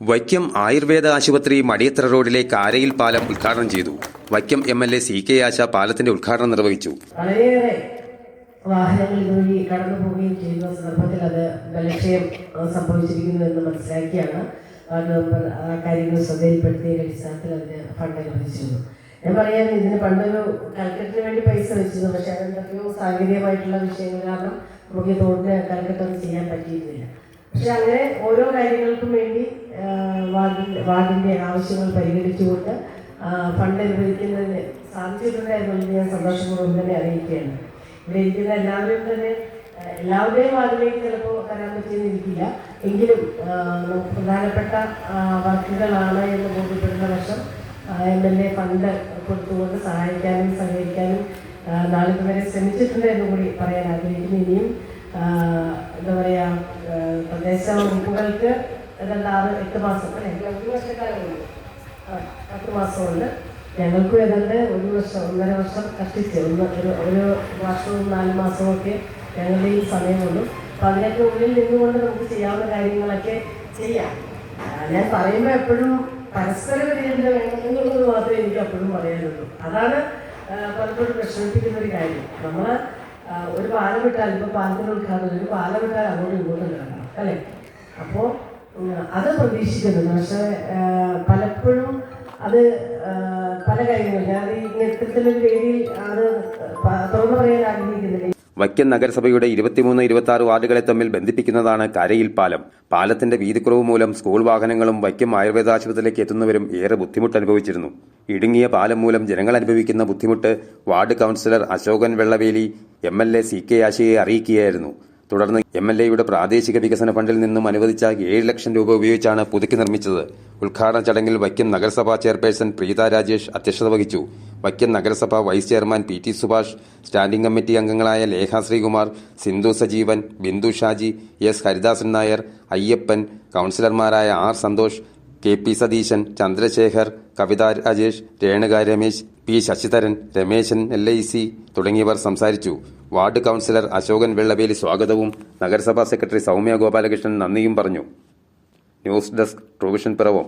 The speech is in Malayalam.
വൈക്കം ആയുർവേദ ആശുപത്രി മടിയത്ര റോഡിലെ കാരയിൽ പാലം ഉദ്ഘാടനം ചെയ്തു. Vaikom M L A C K Asha പാലത്തിന്റെ ഉദ്ഘാടനം നിർവഹിച്ചു. വളരെയേറെ വാഹനങ്ങൾ ഇതുവഴി കടന്നു പോവുകയും ചെയ്യുന്ന സന്ദർഭത്തിൽ അത് ബലക്ഷയം സംഭവിച്ചിരിക്കുന്നു എന്ന് മനസ്സിലാക്കിയാണ്. കാര്യങ്ങൾ ശ്രദ്ധയിൽപ്പെടുത്തിയ അടിസ്ഥാനത്തിൽ അതിന് ഫണ്ട് അനുവദിച്ചിരുന്നു ഞാൻ പറയാൻ ഇതിന് പണ്ടൊരു കൽക്കട്ടിന് വേണ്ടി പൈസ വെച്ചിരുന്നു. പക്ഷെ അതെന്തൊക്കെയോ സാങ്കേതികമായിട്ടുള്ള വിഷയങ്ങൾ കാരണം നമുക്ക് ഈ റോഡിന് കൽക്കറ്റൊന്നും ചെയ്യാൻ പറ്റിയിരുന്നില്ല. പക്ഷെ അങ്ങനെ ഓരോ കാര്യങ്ങൾക്കും വേണ്ടി വാർഡിന്റെ വാർഡിന്റെ ആവശ്യങ്ങൾ പരിഗണിച്ചുകൊണ്ട് ഫണ്ട് അനുവദിക്കുന്നതിന് സാധിച്ചിട്ടുണ്ടായിരുന്നു ഞാൻ സന്തോഷപൂർവം തന്നെ അറിയിക്കുകയാണ്. ഇവിടെ ഇരിക്കുന്ന എല്ലാവരും തന്നെ എല്ലാവരുടെയും വാർഡിലേക്ക് ചിലപ്പോൾ വരാൻ പറ്റിയെന്നിരിക്കില്ല എങ്കിലും പ്രധാനപ്പെട്ട വർക്കുകളാണ് എന്ന് ബോധ്യപ്പെടുന്ന വർഷം എം എൽ എ ഫണ്ട് കൊടുത്തുകൊണ്ട് സഹായിക്കാനും സഹകരിക്കാനും നാളെ നാളിത് വരെ ശ്രമിച്ചിട്ടുണ്ട് എന്ന് കൂടി പറയാൻ ആഗ്രഹിക്കുന്നു. ഇനിയും എന്താ പറയുക വകുപ്പുകൾക്ക് ഏതാണ്ട് ആറ് എട്ട് മാസം അല്ലെ? പത്ത് മാസമുണ്ട്. ഞങ്ങൾക്കും ഏതാണ്ട് ഒരു വർഷം ഒന്നര വർഷം കഷ്ടിച്ച് ഒന്ന് ഒരു ഒരു വർഷവും നാല് മാസമൊക്കെ ഞങ്ങളുടെ ഈ സമയമുള്ളൂ. അപ്പം അതിനൊക്കെ ഉള്ളിൽ നിന്നുകൊണ്ട് നമുക്ക് ചെയ്യാവുന്ന കാര്യങ്ങളൊക്കെ ചെയ്യാം. ഞാൻ പറയുമ്പോൾ എപ്പോഴും പരസ്പര പരിഗണന വേണം എന്നുള്ളത് മാത്രമേ എനിക്ക് എപ്പോഴും പറയാനുള്ളൂ. അതാണ് പലപ്പോഴും വിഷമിപ്പിക്കുന്ന ഒരു കാര്യം. നമ്മൾ ഒരു പാലം വിട്ടാൽ ഇപ്പോൾ പാലത്തിന് ഉദ്ഘാടനം ഒരു പാലം വിട്ടാൽ അങ്ങോട്ടും ഇങ്ങോട്ടും അല്ലേ? അപ്പോൾ അത് പ്രതീക്ഷിക്കുന്നു. പക്ഷേ പലപ്പോഴും അത് പല കാര്യങ്ങളും ഞാൻ ഈ ഇത്തരത്തിലൊരു വേദിയിൽ അത് തുറന്നു പറയാൻ ആഗ്രഹിക്കുന്നില്ല. വൈക്കം നഗരസഭയുടെ ഇരുപത്തിമൂന്ന് ഇരുപത്തി ആറ് വാർഡുകളെ തമ്മിൽ ബന്ധിപ്പിക്കുന്നതാണ് കരയിൽ പാലം. പാലത്തിന്റെ വീതിക്കുറവ് മൂലം സ്കൂൾ വാഹനങ്ങളും വൈക്കം ആയുർവേദ ആശുപത്രിയിലേക്ക് എത്തുന്നവരും ഏറെ ബുദ്ധിമുട്ട് അനുഭവിച്ചിരുന്നു ഇടുങ്ങിയ പാലം മൂലം ജനങ്ങൾ അനുഭവിക്കുന്ന ബുദ്ധിമുട്ട് ward councillor Ashokan Vellaveli M L A C K ആശയെ അറിയിക്കുകയായിരുന്നു. തുടർന്ന് എം എൽ എയുടെ പ്രാദേശിക വികസന ഫണ്ടിൽ നിന്നും അനുവദിച്ച ഏഴ് ലക്ഷം രൂപ ഉപയോഗിച്ചാണ് പുതുക്കി നിർമ്മിച്ചത്. ഉദ്ഘാടന ചടങ്ങിൽ വൈക്കം നഗരസഭാ ചെയർപേഴ്സൺ പ്രീത രാജേഷ് അധ്യക്ഷത വഹിച്ചു. വൈക്കം നഗരസഭാ vice chairman P T Subhash standing committee അംഗങ്ങളായ Lekha Sreekumar Sindhu Sajeevan Bindu Shaji S Haridasan Nair Ayyappan കൌൺസിലർമാരായ R Santhosh K P Satheesan Chandrasekhar Kavitha Rajesh Renuka Ramesh P Sasidharan Rameshan L I C തുടങ്ങിയവർ സംസാരിച്ചു. വാർഡ് കൌൺസിലർ അശോകൻ വെള്ളവേലി സ്വാഗതവും നഗരസഭാ സെക്രട്ടറി സൗമ്യ ഗോപാലകൃഷ്ണൻ നന്ദിയും പറഞ്ഞു. News desk provision Piravom.